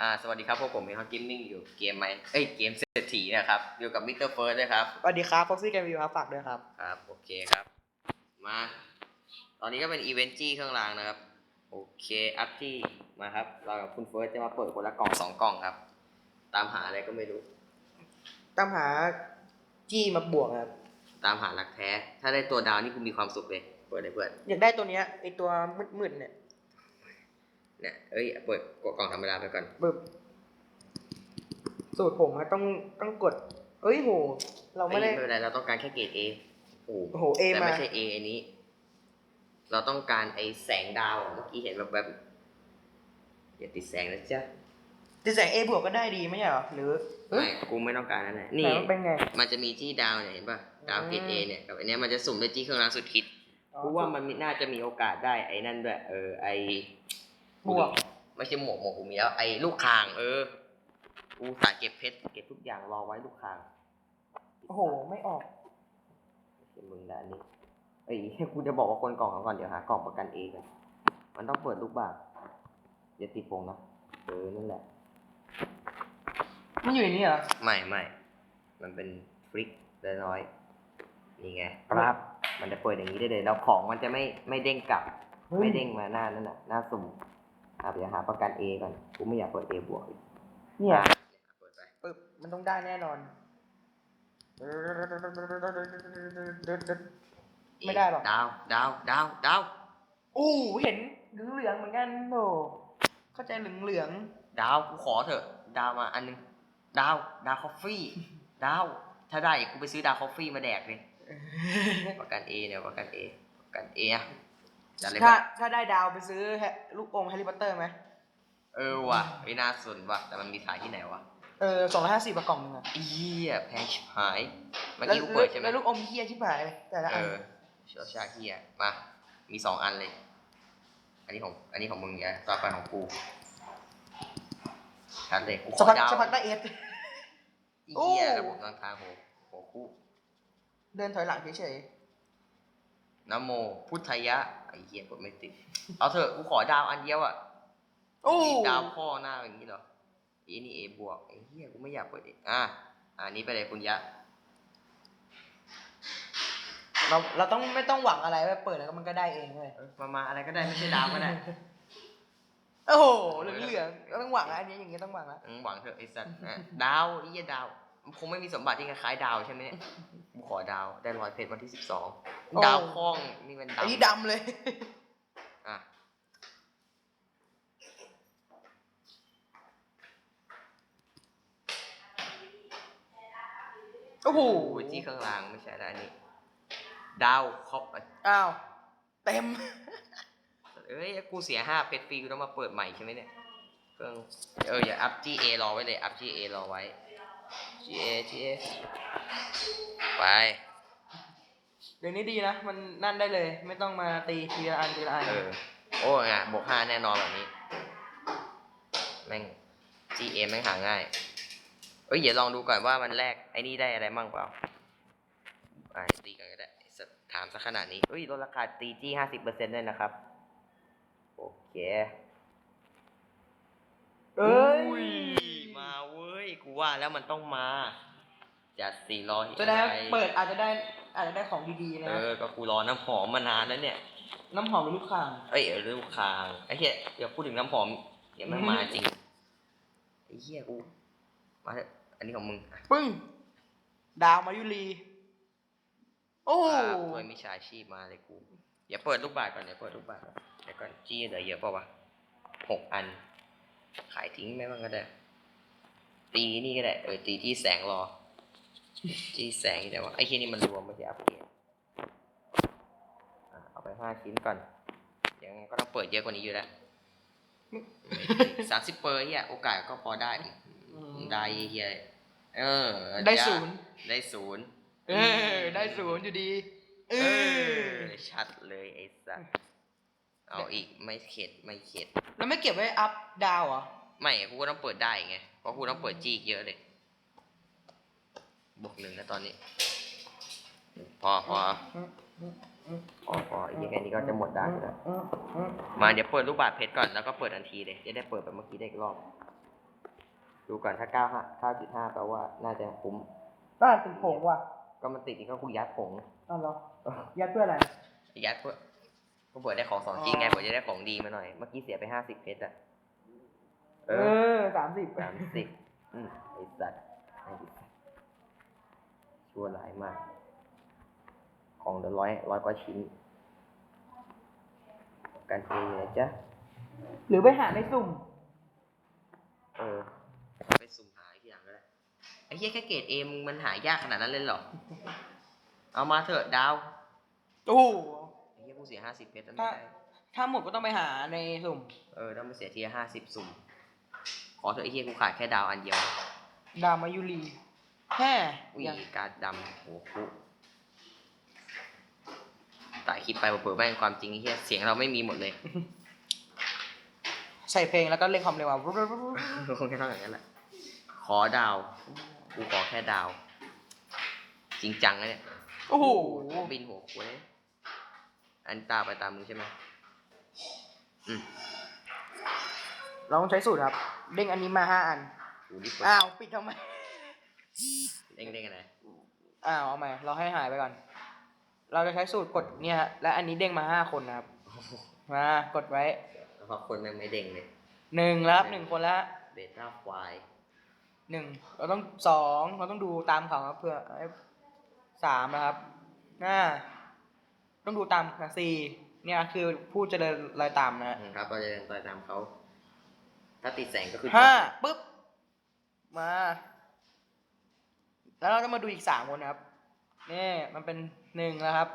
อ่าสวัสดีครับพวกผมมีฮอตกิมมิ่งอยู่เกมไหมเอ้ยเกมเศรษฐีนะครับอยู่กับมิสเตอร์เฟิร์สด้วยครับสวัสดีครับฟ็อกซี่แกมวิวครับฝากด้วยครับ ครับโอเคครับ มา ตอนนี้ก็เป็นอีเวนต์จี้เครื่องรางนะครับ โอเคอัพจี้มาครับ เรากับคุณเฟิร์สจะมาเปิดคนละกล่องสองกล่องครับ ตามหาอะไรก็ไม่รู้ ตามหาจี้มาบวกครับ ตามหารักแท้ ถ้าได้ตัวดาวนี่คุณมีความสุขเลยเปิดเลยเพื่อนอยากได้ตัวเนี้ยไอตัวมืดๆเนี่ย เนี่ยเอ้ยเปิดกดกล่องธรรมดาไปก่อนบึบสูตรผมอะต้องต้องกด เอ้ยโห เราไม่ได้ ไม่เป็นไรเราต้องการแค่เกรด A โอ้โอ้โห A แต่มา ไม่ใช่ A อันนี้ เราต้องการไอ้แสงดาวอะเมื่อกี้เห็นแบบแบบๆอย่าติดแสงนะจ๊ะแต่แสง A บวกก็ได้ดีไม่ใช่เหรอหรือเอ้ไม่ยกูไม่ต้องการนั่นแหละแต่นี่มันเป็นไง มันจะมีจี้ดาวเนี่ยเห็นป่ะดาวเกรด A อืมเนี่ยกับอันเนี้ยมันจะสุ่มด้วยจี้เครื่องรางสุดคิดกูว่ามันน่าจะมีโอกาสได้ไอ้นั่นด้วยเออไอ้ บวก ไม่ใช่หมวกหมวกกูมีแล้วไอ้ลูกคาง เออกูสาเก็บเพชรเก็บทุกอย่างรอไว้ลูกคางโอ้โห ไม่ออกเห็นมึงแล้วอันนี้เอ้ยกูจะบอกว่าคนกล่องเขาก่อนเดี๋ยวหากล่องประกันเองกันมันต้องเปิดลูกบาศก์อย่าติดฟงนะเออนั่นแหละ มันอยู่ในนี้เหรอ ไม่ไม่ มันเป็นฟริกน้อยๆนี่ไงครับ มันจะเปิดอย่างนี้ได้เลย แล้วของมันจะไม่ไม่เด้งกลับเฮ้ยไม่เด้งมาหน้านั่นน่ะ หน้าสุ่ม อะเดี๋ยวหาประกัน A ก่อน กูไม่อยากเปิด A บวกอีกเนี่ยอะเปิดไปปึ๊บมันต้องได้แน่นอน ไม่ได้หรอก ดาว ดาว ดาว ดาว อู้เห็นเหลืองๆเหมือนกันโธ่เข้าใจเหลืองดาว กูขอเถอะ ดาวมาอันนึง ดาว ดาวคอฟฟี่ ดาว ถ้าได้กูไปซื้อดาวคอฟฟี่มาแดกเลย ๆ ประกัน A เนี่ยประกัน A ประกัน A อะ จัดเลยถ้าป่ะถ้าได้ดาวไปซื้อแฮะลูกอมแฮร์รี่พอตเตอร์ไหมเออว่ะไม่น่าสนว่ะแต่มันมีขายที่ไหนวะเออสองร้อยห้าสิบกล่องหนึงอะเอี้ยแพงชิบหายเมื่อแล้วกี้กูเปิดใช่ไหมแล้วลูกอมเฮียชิบหายเลยแต่ละเออันอเชียวชาเฮียมามีสองอันเลย อันนี้ของอันนี้ของมึงเนี่ยต่อไปของกูชัดเลยกูขสักอพักดาวสักพักได้เอสอีเหี้ยโอ้ระบบทางทางโหโหคู่เดินถอยหลังเฉย นะโม พุทธยะไอ้เหี้ยกดไม่ติด เอาเถอะกูขอดาวอันเดียวอะๆโอ้มีดาวพ่อหน้าอย่างนี้เหรออีนี่เอบวกไอ้เหี้ยกูไม่อยากเปิดเองอะอันนี้ไปเลยคุณยะ เราเราต้องไม่ต้องหวังอะไรไปเปิดแล้วมันก็ได้เองเลยเออมามาอะไรก็ได้ไม่ใช่ดาวก็ได้โอ้โหเหลืองเหลืองๆเราต้องหวังอะอันนี้อย่างงี้ต้องหวังละอืมหวังเถอะไอ้สัตว์อะดาวไอ้เหี้ยดาวมันคงไม่มีสมบัติที่คล้ายๆดาวใช่ไหมเนี่ย กูขอดาวได้ร้อยเพชรวันที่สิบสองดาวคล้องนี่มันดำอันนี้ดำเลย อะโอ้โหโอ้ยที่ข้างล่างไม่ใช่แล้วอันนี้ ดาวครอบอะอ้าวเต็ม เอ้ยกูเสียห้าเพชรฟรีกูต้องมาเปิดใหม่ใช่ไหมเนี่ย เครื่อง เอออย่าอัพ GA รอไว้เลย อัพ GA รอไว้ GA GA ไป เดี๋ยวนี้ดีนะ มันนั่นได้เลย ไม่ต้องมาตีทีละอันทีละอันเออ โอ้ยอะบวกห้าแน่นอนแบบนี้ แม่ง GA แม่งหาง่าย เอ้ย เดี๋ยวลองดูก่อนว่ามันแลกไอ้นี่ได้อะไรมั่งเปล่าอ่าตีกันก็ได้สักถามสักขนาดนี้เอ้ยลดราคาตีจี้ห้าสิบเปอร์เซ็นต์ด้วยนะครับ โอเค เอ้ยอุ้มาเว้ย กูว่าแล้วมันต้องมา จัดสี่ร้อยจะได้เปิดอาจจะได้อาจจะได้ของดีๆนะ เออ ก็กูรอน้ำหอมมานานแล้วเนี่ย น้ำหอมหรือลูกข่าง เอ้ยเออลูกคางไอ้เหี้ยอย่าพูดถึงน้ำหอมเดี๋ยวมันมาจริง ไอ้เหี้ยกู มาเถอะอันนี้ของมึงอะปึ้ง ดาวมายุรี โอ้อ่าโดยมิชาชีพมาเลยกูอย่าเปิดลูกบาศก์ก่อนอย่าเปิดลูกบาศก์ก่อนเดี๋ยวก่อนจี้เหลือเยอะเปล่าวะหกอัน ขายทิ้งไหมบ้างก็ได้ ตีนี่ก็ได้เออตีที่แสงรอ ที่แสงแต่ว่าไอ้ที่นี่มันรวมไม่ใช่อัปเกรดอะเอาไปห้าชิ้นก่อนยังไงก็ต้องเปิดเยอะกว่านี้อยู่แล้วสามสิบเปอร์เฮียโอกาสก็พอได้ได้เฮียเออ ได้ศูนย์ได้ศูนย์เออ ได้ศูนย์อยู่ดี เอเอออชัดเลยไอ้สัสเอาอีกไม่เข็ดไม่เข็ด แล้วไม่เก็บไว้อัพดาวเหรอ ไม่กูก็ต้องเปิดได้ไง เพราะกูต้องเปิดจีอีกเยอะเลยบวกหนึ่งนะตอนนี้ พอพอพอพออีกแค่นี้ก็จะหมดได้แล้วมาเดี๋ยวเปิดลูกบาศก์เพชรก่อนแล้วก็เปิดทันทีเลยจะได้เปิดแบบเมื่อกี้ได้อีกรอบ ดูก่อนถ้าเก้าห้าเก้าจุดห้าแปลว่าน่าจะคุ้มน่าถึงผงว่ะ ก็มันติดอีกก็คุยัดผงอ้าวเหรอยัดเพื่ออะไร ยัดเพื่อก็เผื่อได้ของสองชิ้นไงอ๋อเผื่อจะได้ของดีมาหน่อย เมื่อกี้เสียไปห้าสิบเพชรอะ เอเอออสามสิบสามสิบอืมไอ้สัตว์ไอ้สัตว์ชั่วร้ายมาก ของเดือร้อยร้อยกว่าชิ้นกันเองนะจ๊ะหรือไปหาในสุ่ม เออ ไปสุ่มหาอีกอย่างก็ได้ไอ้เหี้ยแค่เกรดเอมงมันหายากขนาดนั้นเลยเหรอ เอามาเถอะดาว โอ้โหไอ้เหี้ยกูเสียห้าสิบเพชรแล้วไม่ถ้าได้ถ้าหมดก็ต้องไปหาในสุ่ม เออต้องไปเสียทีละห้าสิบสุ่มข อเถอะไอ้เหี้ยกูขาดแค่ดาวอันเดียวดามายุรีแฮ่อุ้ยยังการ์ดดำโหคุแต่คลิปไปเปิดแม่งความจริงไอ้เหี้ยเสียงเราไม่มีหมดเลยใส่เพลงแล้วก็เล่นความเร็วอะคงแค่เท่านั้นแหละขอดาวกูขอแค่ดาว จริงจังนะเนี่ยโอ้โหบินหัวคุยอันตาไปตามมึงใช่ไหมอืมเราต้องใช้สูตรครับ เด้งอันนี้มาห้าอันกูรีบเปิดอ้าว ปิดทำไม เด้งเด้งอะไรอ้าว เอาใหม่เราให้หายไปก่อน เราจะใช้สูตรกดเนี่ยฮะและอันนี้เด้งมาห้าคนนะครับ มากดไว้แล้วพอคนแม่งไม่เด้งเลย หนึ่งแล้วครับหนึ่งคนละเบต้าควายหนึ่งเราต้องสองเราต้องดูตามเขาครับเพื่อให้สามนะครับห้าต้องดูตามนะสี่เนี่ยคือผู้เจริญรอยตามนะฮะ ครับเราจะเดินต่อยตามเขา ถ้าติดแสงก็คือห้าปุ๊บ มา แล้วเราจะมาดูอีกสามคนนะครับ นี่มันเป็นหนึ่งแล้วครับ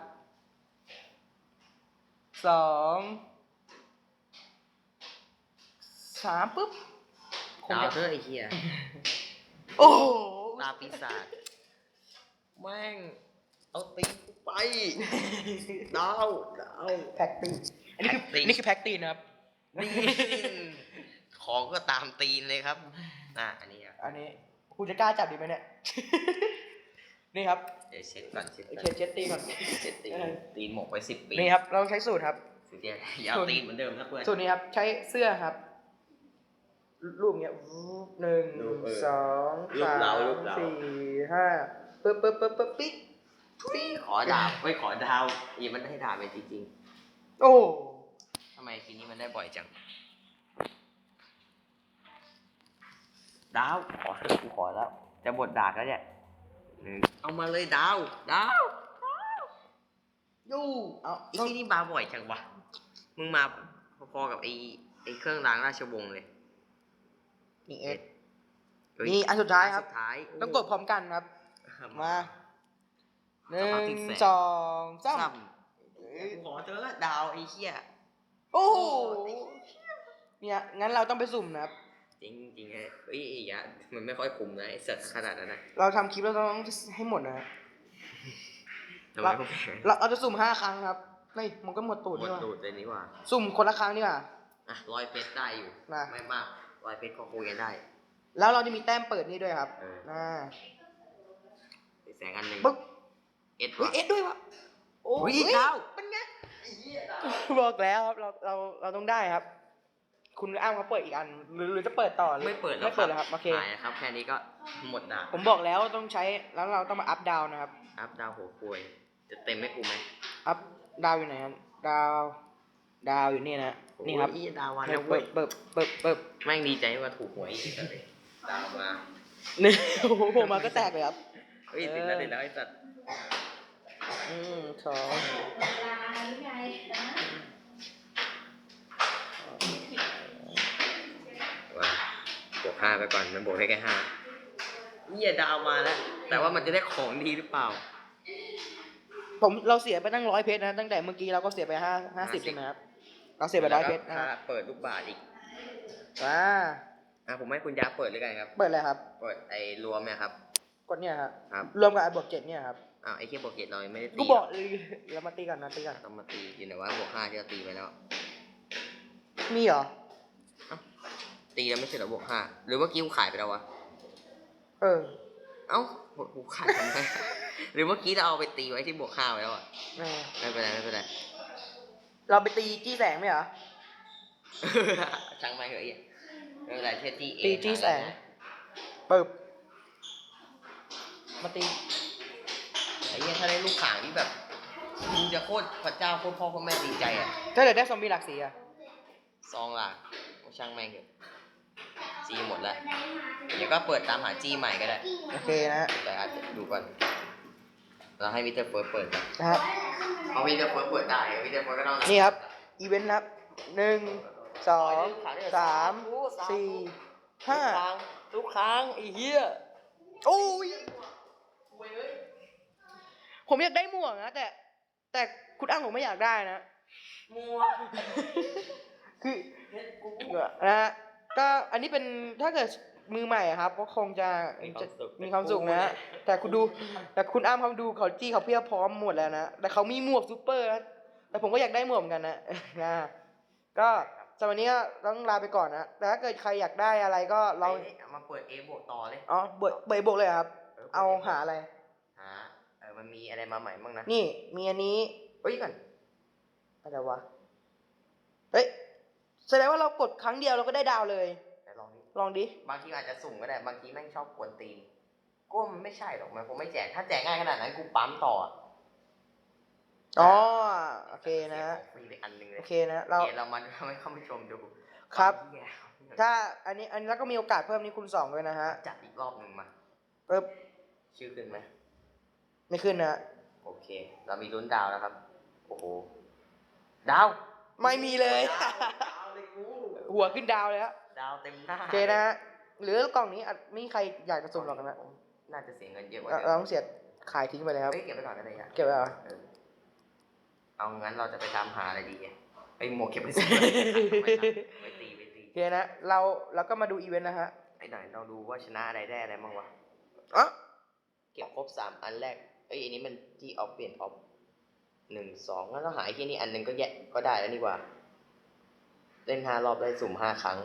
สอง สามปุ๊บคงดาวจะเธอไอ้เหี้ยโอ้โหตาปีศาจแม่ง เอาตีนกูไป ดาว ดาว แพ็กตีนอันนี้คือแพ็กตีน นี่คือแพ็กตีนนะครับ นี่ ของก็ตามตีนเลยครับอะอันนี้อะอันนี้คุณจะกล้าจับดีไหมเนี่ย นี่ครับเดี๋ยวเช็ดก่อนเช็ดก่อนเช็ดเช็ดตีนก่อนเช็ดตีนเออตีนหมกไปสิบปีนี่ครับ เราใช้สูตรครับสุดยอดอยาวตีนเหมือนเดิมนะเพื่อนสูตรนี้ครับ ใช้เสื้อครับ รูปเงี้ยหนึ่งรูปเออสองรูปสาเร้ามรูปเร้าสี่ห้าปึ๊บปึ๊บปึ๊บปึ๊บปิ๊กปิ๊กขอดาวไม่ขอดาวอย่ามันให้ดาวไปจริงโอ้ๆทำไมทีนี้มันได้บ่อยจัง ดาว ขอเถอะกูขอแล้ว จะบดดากแล้วเนี่ยหนึ่งเอามาเลยดาว ดาว ยูเอาไอ้ที่นี่มาบ่อยจังวะ มึงมาพอๆกับไอ้ไอ้เครื่องรางราชวงศ์เลยนี่เอ็ดเฮ้ยนี่อันสุดท้ายครับ สุดท้ายต้องกดพร้อมกันครับ มาหนึ่สักพักงติดแสงสองสามซ้ำกูขอเธอละดาวไอ้เหี้ย โอ้โหโอ้เนี่ยงั้นเราต้องไปสุ่มนะครับ จริงจริงๆไอ้เอ้ยไอ้ยะมันไม่ค่อยคุ้มนะไอ้สัตว์ขนาดนั้นนะเราทำคลิปเราต้องให้หมดนะฮะทำไมพวกแกเราเราจะสุ่มห้าครั้งครับนี่มันก็หมดตูดหมดนี่หว่าตูดเลยนี่หว่าสุ่มคนละครั้งดีกว่า อะร้อยเพชรได้อยู่นะ ไม่มากร้อยเพชรก็คุยกันได้ แล้วเราจะมีแต้มเปิดนี่ด้วยครับเออ อ่าไอ้แสงอันหนึ่งปึ๊บเอ็ดเฮ้ยว่ะเอ็ดด้วยวะโอ้เฮ้ยเฮ้ยดาว เป็นไงบอกแล้วครับเราเราเราต้องได้ครับ คุณอ้ามเขาเปิดอีกอัน หรือหรือจะเปิดต่อหรือไม่เปิดแล้วไม่เปิดแล้วครับโอเคหายนะครับ แค่นี้ก็หมดดาวผมบอกแล้วต้องใช้แล้วเราต้องมาอัพดาวนะครับ อัพดาวหัวคุยจะเต็มให้กูไหมอัพดาวอยู่ไหนครับดาวดาวอยู่นี่นะนี่ครับโอ้ยดาวมาเปิแล้บวเปิเว้ยบเปิบเปิบเปิบแม่งดีใจว่าถูกหวยอีกเลยดาวมานี่โอ้โหผมมาก็แตกเลยครับเฮ้ยติดแล้วติดแล้วไอ้สัตว์อืมสอง ว่าบวก ห้าไปก่อน มันบวกได้แค่ห้าเหี้ยดาวมาแล้ว แต่ว่ามันจะได้ของดีหรือเปล่า ผมเราเสียไปตั้งร้อยเพชรนะ ตั้งแต่เมื่อกี้เราก็เสียไปห้าห้าสิบใช่ไหมครับ เราเสียไปร้อยเพชรนะคถ้ารับ เปิดลูกบาทอีกว้าอะผมให้คุณยาเปิดเลยกันครับ เปิดเลยครับ เปิดไอ้รวมเนี่ยครับ กดเนี่ยครับครับรวมกับไอ้บวกเจ็ดเนี่ยครับอ้าวไอ้เคียบวกเกตเรายังไม่ได้ตีกูบอกเลยเรามาตีกันนะตีกันต้องมาตีอยู่ไหนว่าบวกห้าที่เราตีไปแล้ว มีเหรอ ตีแล้วไม่ใช่เหรอบวกห้าหรือว่ากิ้วขายไปแล้ววะเออ เอ้ากูขายทำไม หรือเมื่อกี้เราเอาไปตีไว้ที่บวกห้าไว้แล้วอะเออ ไม่เป็นไรไม่เป็นไร เราไปตีจี้แสงไหมเหรอ ช่างไม่เหอะไอ้เหี้ยไม่เป็นไรแค่ตีเองตีจี้แสงปึ๊บมาตี ไอ้เหี้ยถ้าได้ลูกข่างที่แบบมึงจะโคตรพระเจ้าโคตรพ่อโคตรแม่ดีใจอะถ้าเกิดได้ซอมบี้หลากสีอะซองหลักช่างแม่งเถอะ จีหมดแล้ว เดี๋ยวก็เปิดตามหาจีใหม่ก็ได้โอเคนะแต่อาจจะดูก่อน เราให้วิเตอร์เฟิร์สเปิดก่อนนะฮะเอาวิเตอร์เฟิร์สเปิดได้วิเตอร์เฟิร์สก็ต้องนี่ครับ อีเวนต์นะครับหนึ่งสองสามสี่ห้าทุกครั้งไอ้เหี้ยโอ้ยผมอยากได้หมวกนะแต่ แต่คุณอ้างผมไม่อยากได้นะมัวคือนะฮะ ก็อันนี้เป็นถ้าเกิดมือใหม่อะครับก็คงจะจะมีความสุขนะ แต่คุณดูแต่คุณอ้ามเขาดูเขาจี้เขาเพียบพร้อมหมดแล้วนะแต่เขามีหมวกซูเปอร์นะแต่ผมก็อยากได้หมวกเหมือนกันนะนะก็สำหรับวันนี้ก็ต้องลาไปก่อนนะแต่ถ้าเกิดใครอยากได้อะไรก็เราเอ้ยเอามาเปิด A บวกต่อเลย อ๋อเบยเบยบกเลยเหรอครับ เอาหาอะไร หาเออมันมีอะไรมาใหม่บ้างนะนี่มีอันนี้เฮ้ยก่อนอะไรวะเฮ้ย แสดงว่าเรากดครั้งเดียวเราก็ได้ดาวเลย แต่ลองดิลองดิบางทีอาจจะสุ่มก็ได้บางทีแม่งชอบกวนตีนกูว่ามันไม่ใช่หรอกมันคงไม่แจกถ้าแจกง่ายขนาดนั้นกูปั๊มต่ออะอ๋อโอเคนะฟรีไปอันหนึงเลโอยเคนะ เราเดี๋ยวเรามาทำให้เข้าผู้ชมดูครับเหี้ยถ้าอันนี้อันนี้แล้วก็มีโอกาสเพิ่มนี้คูณสองด้วยนะฮะจัดอีกรอบหนึ่งมาปึ๊บชื่อขึ้นไหมไม่ขึ้นนะโอเค เรามีลุ้นดาวนะครับ โอ้โห ดาว ไม่มีเลย ดาวดาวเลยกูหัวขึ้นดาวเลยฮะดาวเต็มหน้าโอเคนะฮะหรือกล่องนี้อาจไม่มีใครอยากจะสุ่มหรอกนะน่าจะเสียเงินเยอะกว่าเราเดิเรามต้องเสียขายทิ้งไปเลยครับ เฮ้ยเก็บไปก่อนก็ได้ครับเก็บไว้เหรอ เออเอางั้นเราจะไปตามหาอะไรดีอะไอ้ยหมวกเก็บไปสิไปตีไปตีโอเคนะเราเราก็มาดูอีเวนต์นะฮะไอ้หน่อยเราดูว่าชนะอะไรได้อะไรบ้างวะอ๋อเก็บครบสามอันแรกเอ้ยอันนี้มันที่ออฟเปลี่ยนออฟหนึ่งสองงั้นเราหาไอ้ที่นี่อันหนึ่งก็แยะก็ได้แล้วนี่กว่า เล่นห้ารอบได้สุ่มห้าครั้ง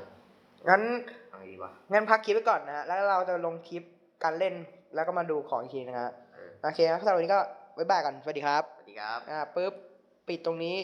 งั้นเอาไงดีวะงั้นพักคลิปไว้ก่อนนะฮะแล้วเราจะลงคลิปการเล่นแล้วก็มาดูของอีกทีนะฮะเออโอเคครับสำหรับวันนี้ก็บ๊ายบายกันสวัสดีครับสวัสดีครับ อ่าปุ๊บปิดตรงนี้